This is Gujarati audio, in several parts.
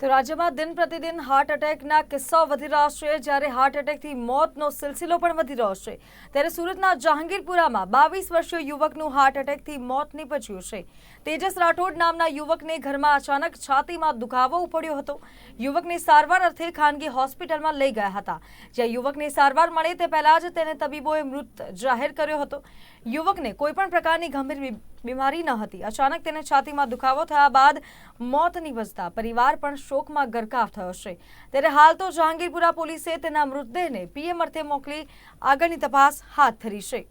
તો રાજ્યમાં દિન પ્રતિદિન હાર્ટ એટેકના કિસ્સાઓ વધી રહ્યા છે. જ્યારે હાર્ટ એટેકથી મોતનો સિલસિલો પણ વધી રહ્યો છે. ત્યારે સુરતના જહાંગીરપુરામાં બાવીસ વર્ષીય યુવકનું હાર્ટ એટેકથી મોત નીપજ્યું છે. તેજસ રાઠોડ નામના યુવકને ઘરમાં અચાનક છાતીમાં દુખાવો ઉપડ્યો હતો. યુવકને સારવાર અર્થે ખાનગી હોસ્પિટલમાં લઈ ગયા હતા. જ્યાં યુવકને સારવાર મળે તે પહેલાં જ તેને તબીબોએ મૃત જાહેર કર્યો હતો. યુવકને કોઈપણ પ્રકારની ગંભીર બીમારી ન હતી. અચાનક તેને છાતીમાં દુખાવો થયા બાદ મોત નિવજતા પરિવાર પણ શોકમાં ગરકાવ થયો છે. ત્યારે હાલ તો જહાંગીરપુરા પોલીસે તેના મૃતદેહને પીએમ અર્થે મોકલી આગળની તપાસ હાથ ધરી છે.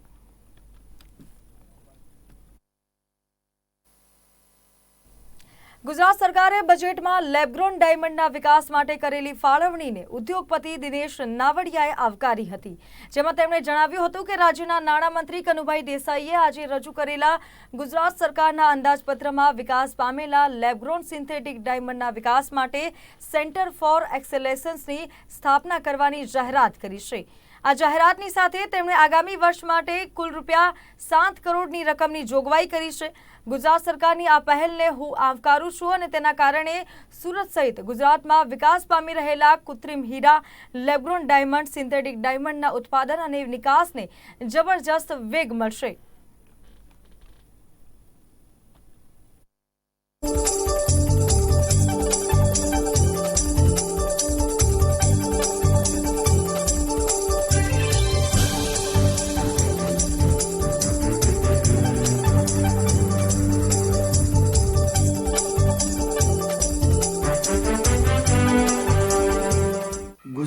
ગુજરાત સરકારે બજેટમાં લેબ્રોન ડાયમંડના વિકાસ માટે કરેલી ફાળવણીને ઉદ્યોગપતિ દિનેશ નાવડિયાએ આવકારી હતી. જેમાં તેમણે જણાવ્યું હતું કે રાજ્યના નાણામંત્રી કનુભાઈ દેસાઈએ આજે રજૂ કરેલા ગુજરાત સરકારના અંદાજપત્રમાં વિકાસ પામેલા લેબ્રોન સિન્થેટિક ડાયમંડના વિકાસ માટે સેન્ટર ફોર એક્સેલેશન્સની સ્થાપના કરવાની જાહેરાત કરી છે. આ જાહેરાતની સાથે તેમણે આગામી વર્ષ માટે કુલ રૂપિયા સાત કરોડની રકમની જોગવાઈ કરી છે. ગુજરાત સરકારની આ પહેલને હું આવકારું છું અને તેના કારણે સુરત સહિત ગુજરાતમાં વિકાસ પામી રહેલા કૃત્રિમ હીરા, લેબ્રોન ડાયમંડ, સિન્થેટિક ડાયમંડના ઉત્પાદન અને નિકાસને જબરજસ્ત વેગ મળશે.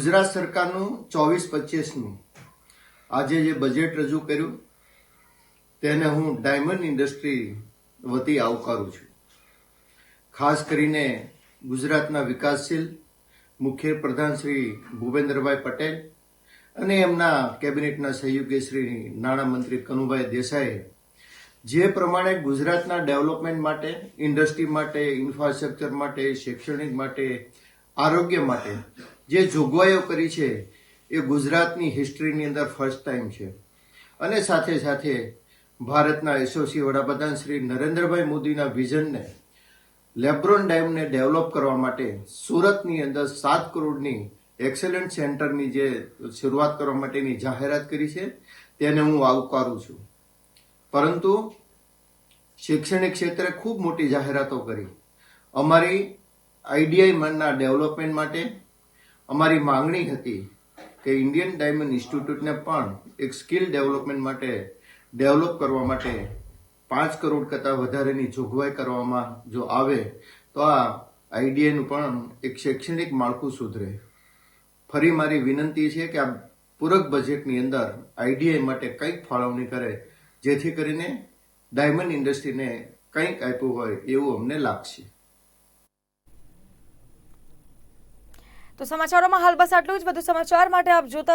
ગુજરાત સરકારનું ચોવીસ પચીસનું આજે જે બજેટ રજૂ કર્યું, તેને હું ડાયમંડ ઇન્ડસ્ટ્રી વતી આવકારું છું. ખાસ કરીને ગુજરાતના વિકાસશીલ મુખ્ય પ્રધાન શ્રી ભૂપેન્દ્રભાઈ પટેલ અને એમના કેબિનેટના સહયોગી શ્રી નાણામંત્રી કનુભાઈ દેસાઈએ જે પ્રમાણે ગુજરાતના ડેવલપમેન્ટ માટે ઇન્ડસ્ટ્રી માટે ઇન્ફ્રાસ્ટ્રક્ચર માટે, શૈક્ષણિક માટે, આરોગ્ય માટે જે જોગવાઈઓ કરી છે, એ ગુજરાતની હિસ્ટ્રીની અંદર ફર્સ્ટ ટાઈમ છે. અને સાથે સાથે ભારતના એસોસી વડાપ્રધાન શ્રી નરેન્દ્રભાઈ મોદીના વિઝનને લેબ્રોન ડેમને ડેવલપ કરવા માટે સુરતની અંદર સાત કરોડની એક્સેલન્ટ સેન્ટરની જે શરૂઆત કરવા માટેની જાહેરાત કરી છે, તેને હું આવકારું છું. પરંતુ શૈક્ષણિક ક્ષેત્રે ખૂબ મોટી જાહેરાતો કરી. અમારી આઈડીઆઈ મનના ડેવલપમેન્ટ માટે અમારી માંગણી હતી કે ઇન્ડિયન ડાયમંડ ઇન્સ્ટિટ્યૂટને પણ એક સ્કિલ ડેવલપમેન્ટ માટે ડેવલપ કરવા માટે પાંચ કરોડ કરતાં વધારેની જોગવાઈ કરવામાં જો આવે, તો આ આઈડીઆઈનું પણ એક શૈક્ષણિક માળખું સુધરે. ફરી મારી વિનંતી છે કે આ પૂરક બજેટની અંદર આઈડીઆઈ માટે કંઈક ફાળવણી કરે, જેથી કરીને ડાયમંડ ઇન્ડસ્ટ્રીને કંઈક આપ્યું હોય એવું અમને લાગશે. તો સમાચારોમાં હાલ બસ આટલું જ. વધુ સમાચાર માટે આપ જોતા